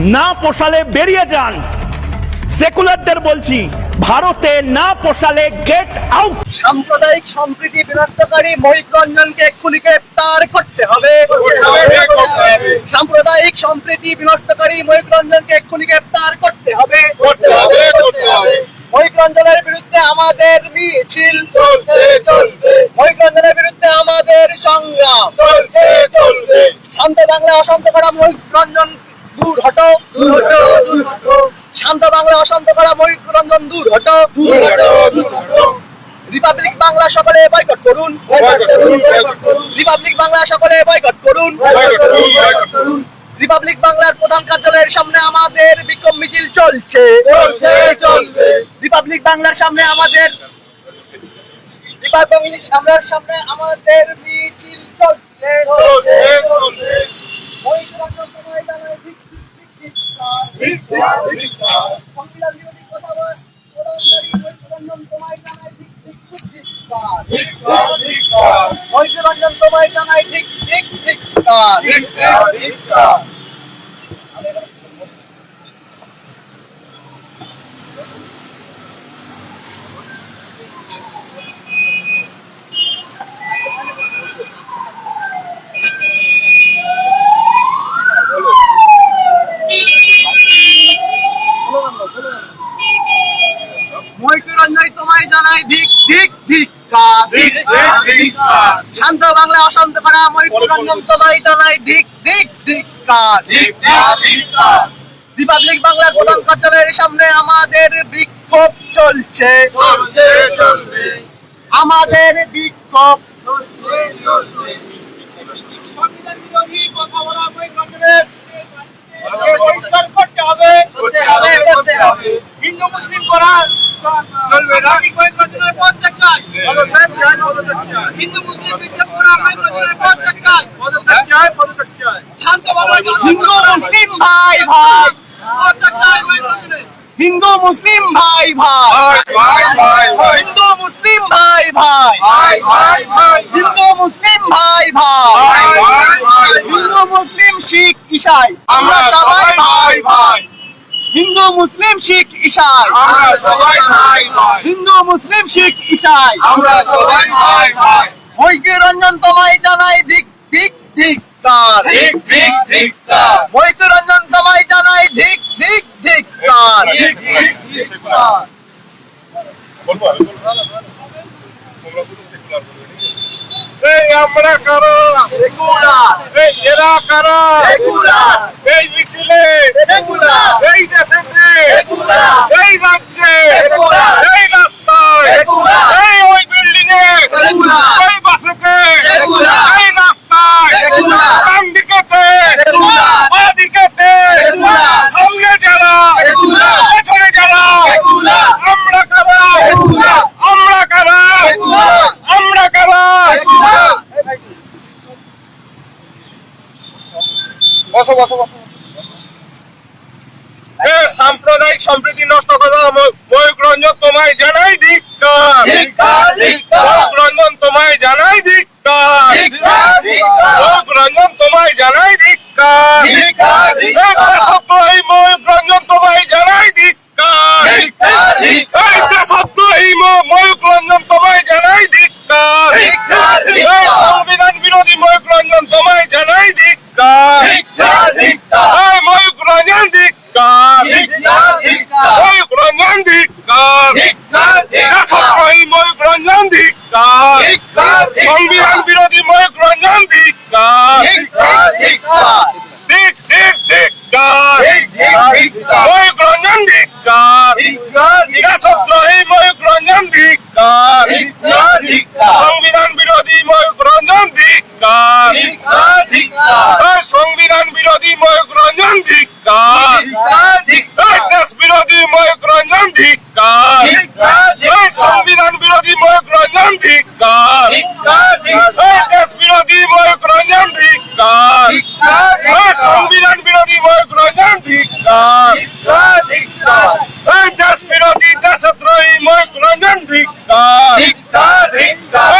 না পোষালে বেরিয়ে যান। সেকুলারদের বলছি ভারতে না পোষালে গেট আউট সাম্প্রদায়িক সম্প্রীতি বিনষ্টকারী মহিক রঞ্জনকে এক্ষুনি গ্রেপ্তার করতে হবে। সাম্প্রদায়িক সম্প্রীতি বিনষ্টকারী মহিক রঞ্জনকে এক্ষুনি গ্রেপ্তার করতে হবে। মহিক রঞ্জনের বিরুদ্ধে আমাদের মিছিল মহিক রঞ্জনের বিরুদ্ধে আমাদের সংগ্রাম শান্ত বাংলা অশান্ত করা মহিক রঞ্জন দূর হটো দূর হটো শান্ত বাংলা অশান্ত করা মহিক রঞ্জন দূর হটো দূর হটো। রিপাবলিক বাংলা সকলে বয়কট করুন রিপাবলিক বাংলা সকলে বয়কট করুন রিপাবলিক বাংলার প্রধান কার্যালয়ের সামনে আমাদের বিক্ষোভ মিছিল চলছে। রিপাবলিক বাংলার সামনে আমাদের রিপাবলিক সামনের সামনে আমাদের মিছিল চলছে মহিষরঞ্জন তোমায় জানাই ধিক, ধিক, ধিক, ধিক্কার। সংবিধান বিরোধী কথা বল, প্রধানমন্ত্রী মহিষরঞ্জন তোমায় জানাই ধিক, ধিক, ধিক, ধিক্কার। তোমায় জানাই ধিক, ধিক, ধিক্কার। মহিষরঞ্জন তোমায় জানাই ধিক ধিক ধিক্কার। শান্ত বাংলা অশান্ত করা তোমায় জানাই ধিক ধিক ধিক্কার। রিপাবলিক বাংলার প্রধান কার্যালয়ের সামনে আমাদের বিক্ষোভ চলছে। আমাদের বিক্ষোভ। বলা হিন্দু মুসলিম করা চলবে না। মহিষরঞ্জনের পদত্যাগ চাই হিন্দু মুসলিম বিদ্বেষ করা মহিষরঞ্জনের পদত্যাগ চাই পদত্যাগ চাই পদত্যাগ চাই শান্ত বাংলা হিন্দু মুসলিম ভাই ভাই। পদত্যাগ চাই মহিষরঞ্জনের হিন্দু মুসলিম ভাই ভাই হিন্দু মুসলিম ভাই। ভাই হিন্দু মুসলিম ভাই ভাই। হিন্দু মুসলিম শিখ ইসাই আমরা সবাই ভাই। ভাই। হিন্দু মুসলিম শিখ ইসাই হিন্দু মুসলিম শিখ ইসাই মৈকে রঞ্জন তোমায় জানাই দিক দিক ধিক্কার মৈকে রঞ্জন তোমায় জানাই দিক দিক ধিক্কার এই আমরা কারা এই এরা কারা এই মিছিলে এই দেশে এই রাজ্যে বসো বসো বসো। সাম্প্রদায়িক সম্প্রীতি নষ্ট করা ময়ূক রঞ্জন তোমায় জানাই ধিক্কার। ধিক্কার ময়ূক রঞ্জন তোমায় জানাই ধিক্কার। ময়ূক রঞ্জন তোমায় জানাই ধিক্কার। দেশদ্রোহী ময়ূক রঞ্জন তোমায় জানাই ধিক্কার ধিক্কার ধিক্কার এই দেশদ্রোহী ম- ময়ূক রঞ্জন তোমায় জানাই ধিক্কার ধিক্কার এই ধিক্কার সংবিধান বিরোধী ময়ূক রঞ্জন তোমায় জানাই ধিক্কার ধিক্কার ধিক্কার এই ময়ূক রঞ্জন ধিক্কার ধিক্কার ধিক্কার ময়ূক রঞ্জন ধিক্কার ধিক্কার ধিক্কার দেশদ্রোহী ময়ূক রঞ্জন ধিক্কার ধিক্কার সংবিধান বিরোধী ময়ূক রঞ্জন ধিক্কার বিরোধী ময়ূকরাজান ধিক্কার। এই দেশ বিরোধী দেশদ্রোহী ময়ূকরাজান ধিক্কার। ধিক্কার